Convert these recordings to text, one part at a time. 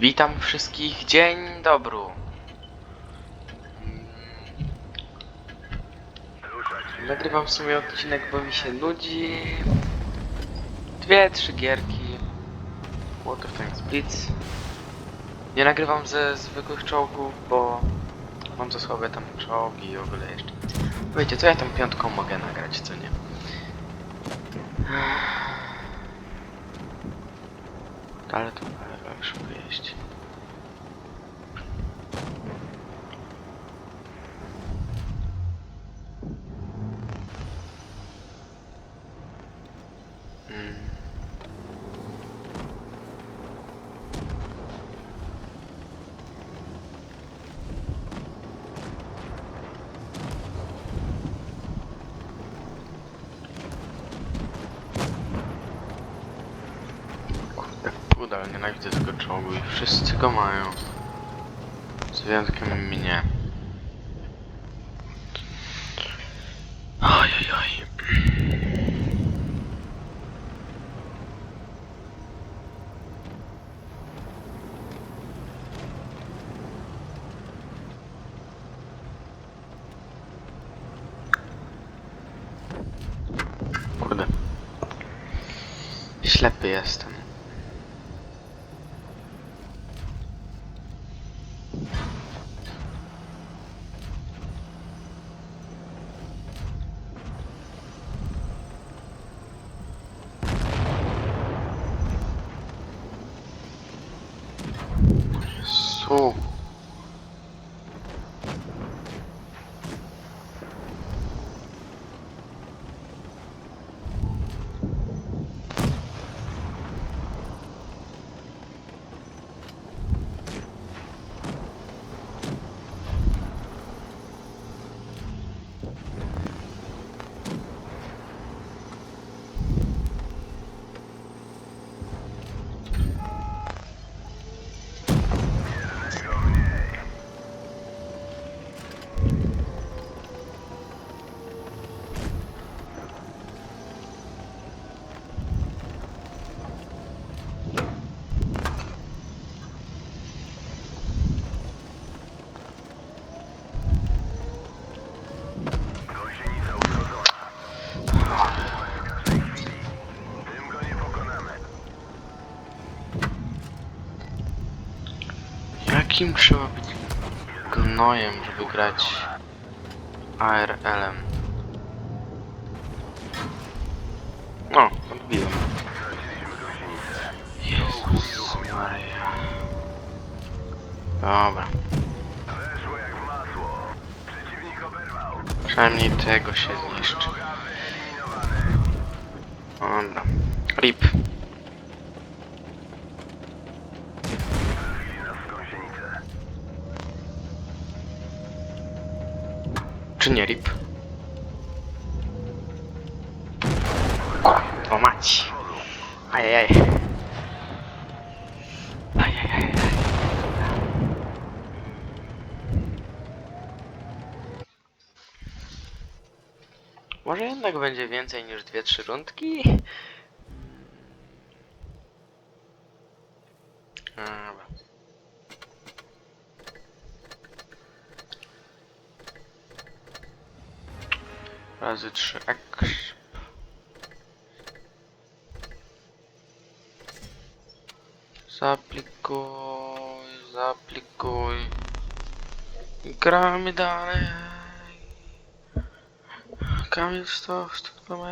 Witam wszystkich, dzień dobry. Mm. Nagrywam w sumie odcinek, bo mi się nudzi. Dwie, trzy gierki. Of Tanks Blitz. Nie nagrywam ze zwykłych czołgów, bo mam za słabe tam czołgi i w ogóle jeszcze. Wiecie, co ja tam piątką mogę nagrać, co nie? Ale to Так, что есть. Kurde, ale nienawidzę tego czołgu i wszyscy go mają. Z wyjątkiem mnie. Oj, oj, oj. Kurde. Ślepy jestem. Jakim trzeba być gnojem, żeby grać ARL-em? No, odbiłem. Jezus Maria. Dobra. Przynajmniej tego się zniszczy. Dobra. RIP. Czy nie RIP? O mać. Ajajaj. Ajajaj. Może jednak będzie więcej niż dwie, trzy rundki? Dobra. Razy trzy exp. Zaaplikuj, zaaplikuj. I gramy dalej. Kamień 100, 100 km.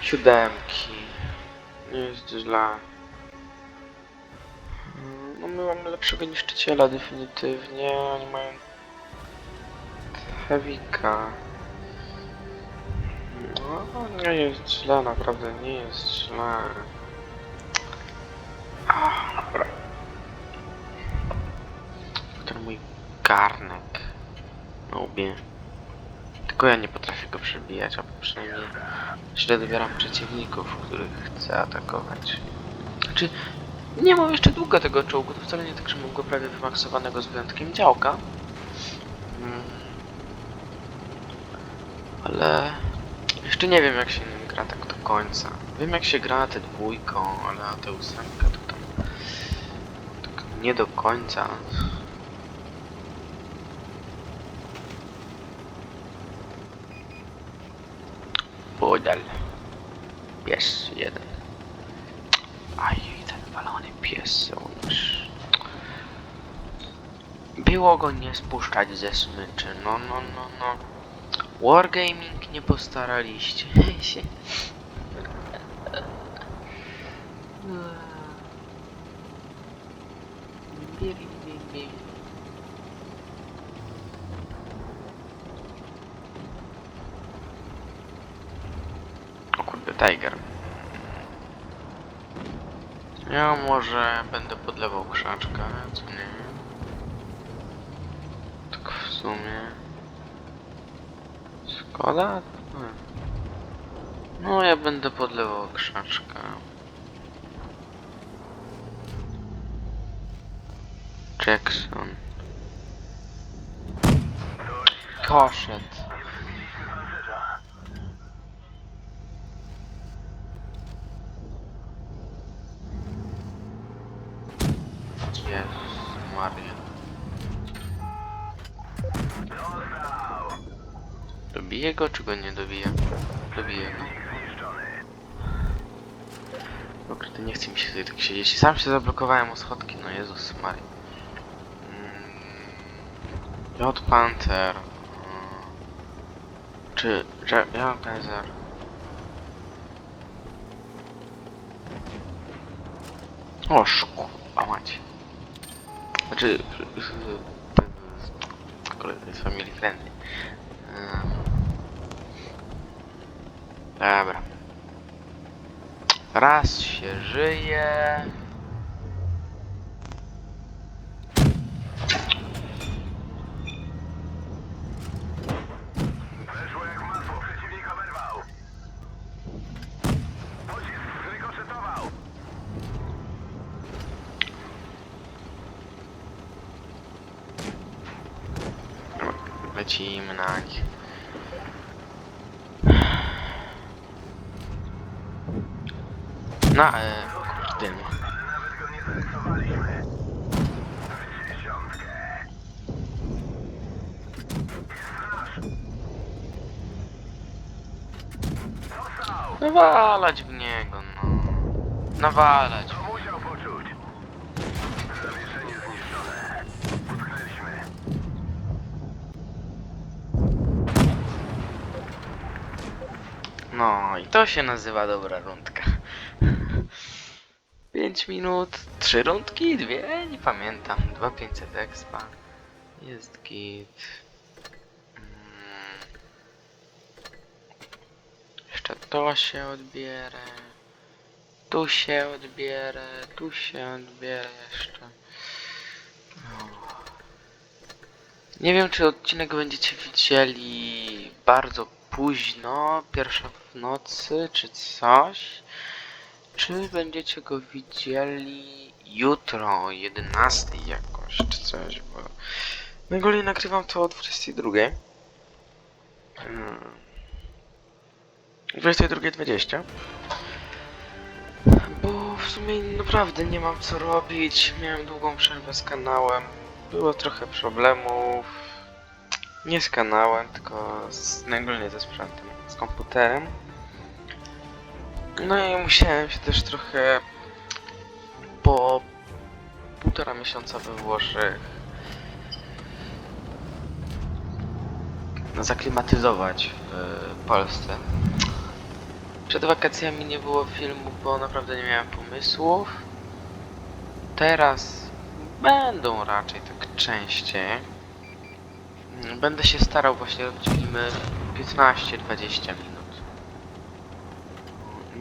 Siódemki. Nie jest źle. No mamy lepszego niszczyciela definitywnie. Oni mają Heavika. No nie jest źle, naprawdę nie jest źle. Ah, dobra. Ten mój garnek na łbie. Tylko ja nie potrafię go przebijać, a przynajmniej źle dobieram przeciwników, których chcę atakować. Znaczy, nie mam jeszcze długo tego czołgu, to wcale nie tak, że mam go prawie wymaksowanego z wyjątkiem działka. Mm. Ale jeszcze nie wiem jak się nim gra tak do końca. końca. Wiem jak się gra na tę dwójką, ale na tę ósemkę to tam... Tak nie do końca. Podal. Pies jeden. Pies. Było go nie spuszczać ze smyczy. No, no, no, no. Wargaming nie postaraliście się. O kurde, Tiger. Ja może będę podlewał krzaczka, co nie? Tak w sumie. Szkoda? No ja będę podlewał krzaczka. Jackson. Koszet. Pancerza. Jezus Maria. Dostał. Dobiję go, czy go nie dobiję? Dobiję go. Zniszczony. Okryty, nie chce mi się tutaj tak siedzieć. Sam się zablokowałem o schodki, no Jezus. Mm, J Panther. mm, Czy J J Kaiser? O szku, a macie. Znaczy, to family friendly. Dobra. Raz się żyje. Weszło jak masło. Przeciwnik oberwał. Pocisk zrykoszetował. Lecimy na nich. Na, e, kurde. no. Nawalać w niego, no. Nawalać. Zniszczone. No i to się nazywa dobra rundka. 5 minut, 3 rundki, dwie, nie pamiętam. 2500 expa. Jest git. Mm. Jeszcze to się odbierę. Tu się odbierę, tu się odbierę jeszcze. No. Nie wiem, czy odcinek będziecie widzieli bardzo późno, pierwsza w nocy, czy coś. Czy będziecie go widzieli jutro o 11 jakoś, czy coś, bo najgoręcej nagrywam to o 22. Hmm. 22.20 Bo w sumie naprawdę nie mam co robić, miałem długą przerwę z kanałem, było trochę problemów, nie z kanałem, tylko z, najgoręcej ze sprzętem, z komputerem. No i musiałem się też trochę po półtora miesiąca we Włoszech zaklimatyzować w Polsce. Przed wakacjami nie było filmów, bo naprawdę nie miałem pomysłów. Teraz będą raczej tak częściej. Będę się starał właśnie robić filmy 15-20 minut.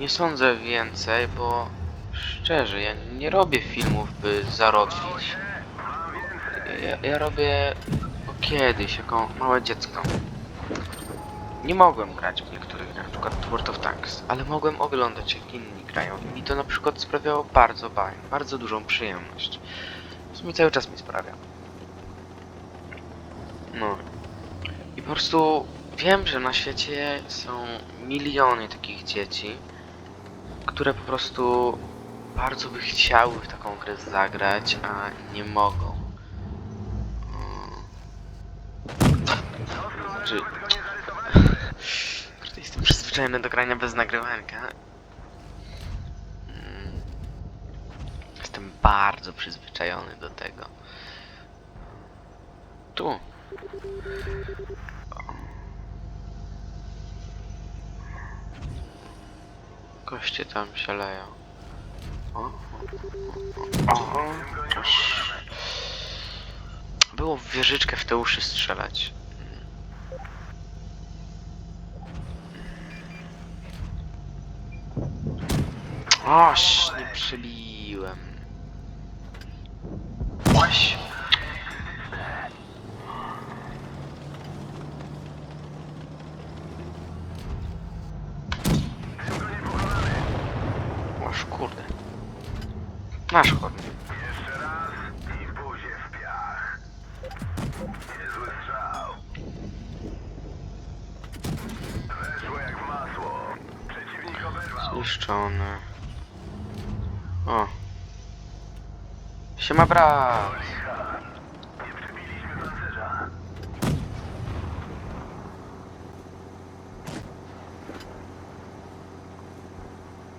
Nie sądzę więcej, bo szczerze, ja nie robię filmów, by zarobić. Ja, ja robię kiedyś, jako małe dziecko. Nie mogłem grać w niektórych grach, przykład World of Tanks, ale mogłem oglądać jak inni grają i mi to na przykład sprawiało bardzo bardzo dużą przyjemność. W sumie cały czas mi sprawia. No. I po prostu wiem, że na świecie są miliony takich dzieci, które po prostu bardzo by chciały w taką grę zagrać, a nie mogą. Mm. Znaczy, kurde, jestem przyzwyczajony do grania bez nagrywanka. Mm. Jestem bardzo przyzwyczajony do tego. Tu. Koście tam się leją. O, o, o, o, o. Było w wieżyczkę w te uszy strzelać. Oś, nie przebiłem. Oś. Oż kurde. Masz chodnik. Jeszcze raz i buzię w piach. Niezły strzał. Weszło jak w masło. Przeciwnik oberwał. Zniszczony. O. Siema brat. Nie przebiliśmy pancerza.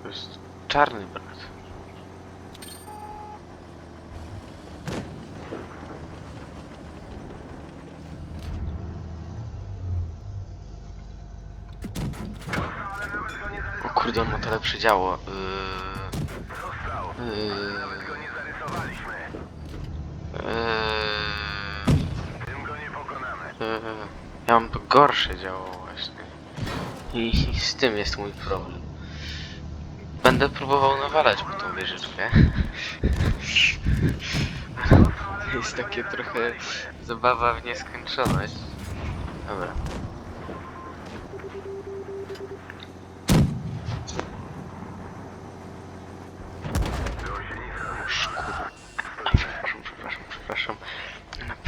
To jest czarny brat. Ale nawet go nie O zarysowaliśmy. Kurde, on ma to lepsze działo. Został. Nawet go nie zarysowaliśmy. Tym go nie pokonamy. yy. Ja mam to gorsze działo właśnie. I, I z tym jest mój problem. Będę próbował nawalać po tą wieżyczkę. Jest takie trochę zabawa w nieskończoność. Dobra.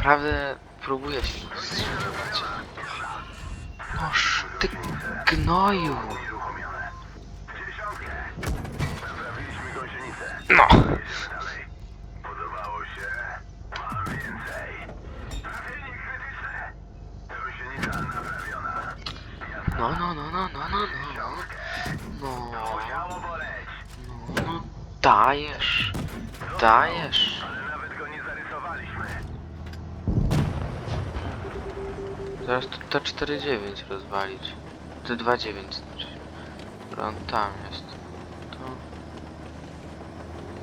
Naprawdę próbuję się wstrzymać. Noż, ty gnoju. No. No, no, no, no, no, no, no. No, boleć. no, no. Dajesz. Dajesz. Ale nawet go nie zarysowaliśmy. Zaraz to T49 rozwalić. T29 znaczy. On tam jest. To...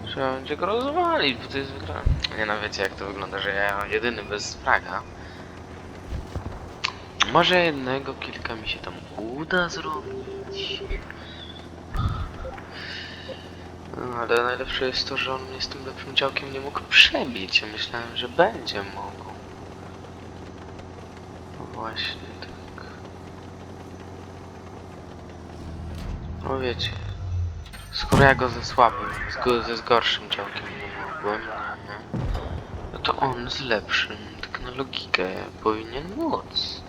Trzeba będzie go rozwalić, bo to jest wygra... Nie no, wiecie jak to wygląda, że ja jedyny bez fraga. Może jednego kilka mi się tam uda zrobić. No, ale najlepsze jest to, że on mnie z tym lepszym działkiem nie mógł przebić. Ja myślałem, że będzie mógł. No właśnie, tak. No wiecie, skoro ja go ze słabym, ze z gorszym działkiem nie mogłem, nie, no to on z lepszym, tak na logikę, powinien móc.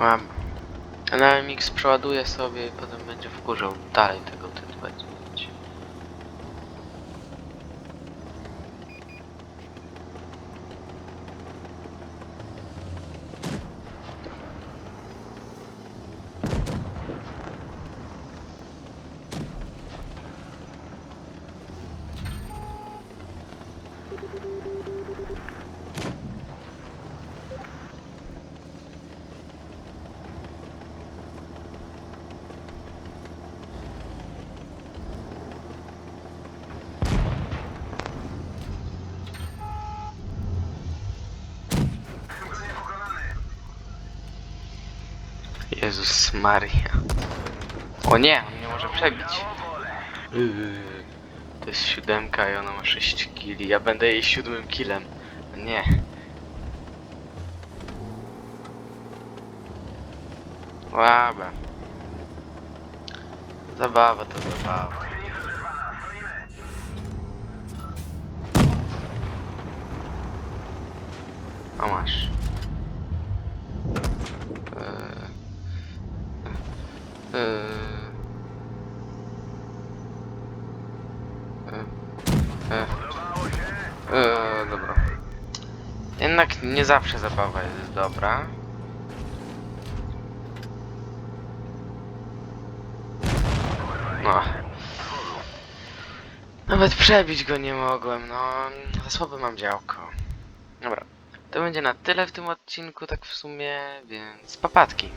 Łam. Na MX przeładuje sobie i potem będzie wkurzał dalej tego T29. Jezus Maria. O nie, on nie może przebić. Yy, to jest siódemka i ona ma 6 kili. Ja będę jej siódmym killem. Nie. Łaba. Zabawa to zabawa. O masz. Dobra. Jednak nie zawsze zabawa jest dobra. No. Nawet przebić go nie mogłem, no. Za słabe mam działko. Dobra. To będzie na tyle w tym odcinku, tak w sumie, więc papatki.